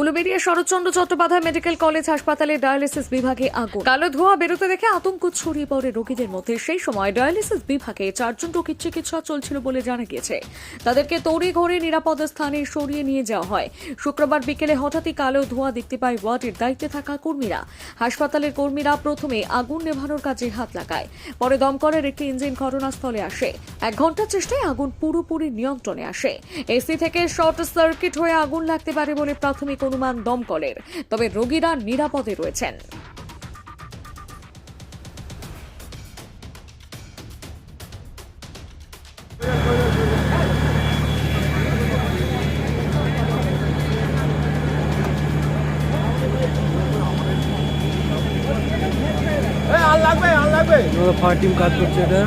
Uluberia Sharatchandra Chattopadhyay medical college হাসপাতালে dialysis বিভাগে আগুন। কালো ধোঁয়া বেরোতে দেখে আতঙ্ক ছড়িয়ে পড়ে রোগীদের মধ্যে। সেই সময় ডায়ালিসিস বিভাগে চারজন রোগীর চিকিৎসা চলছিল বলে জানা গিয়েছে। তাদেরকে তড়ি ঘরে নিরাপদ স্থানে সরিয়ে নিয়ে যাওয়া হয়। শুক্রবার বিকেলে হঠাৎই কালো ধোঁয়া দেখতে পায় ওয়ার্ডের দায়িত্বে থাকা কর্মীরা। হাসপাতালের কর্মীরা প্রথমে আগুন নেভানোর কাজে হাত লাগায়, পরে দমকলের একটি ইঞ্জিন ঘটনাস্থলে আসে। এক ঘণ্টার চেষ্টায় আগুন পুরোপুরি নিয়ন্ত্রণে আসে। এসি থেকে শর্ট সার্কিট হয়ে আগুন লাগতে পারে বলে প্রাথমিক অনুমান দমকলের তবে রোগীরা নিরাপদে রয়েছেন। আমাদের ফায়ার টিম কাজ করছে এটা।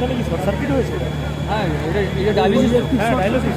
এখানে কি শর্ট সার্কিট হয়েছে? হ্যাঁ এটা এটা ডায়ালিসিস হ্যাঁ dialysis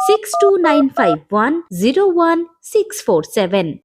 six two nine five one zero one six four seven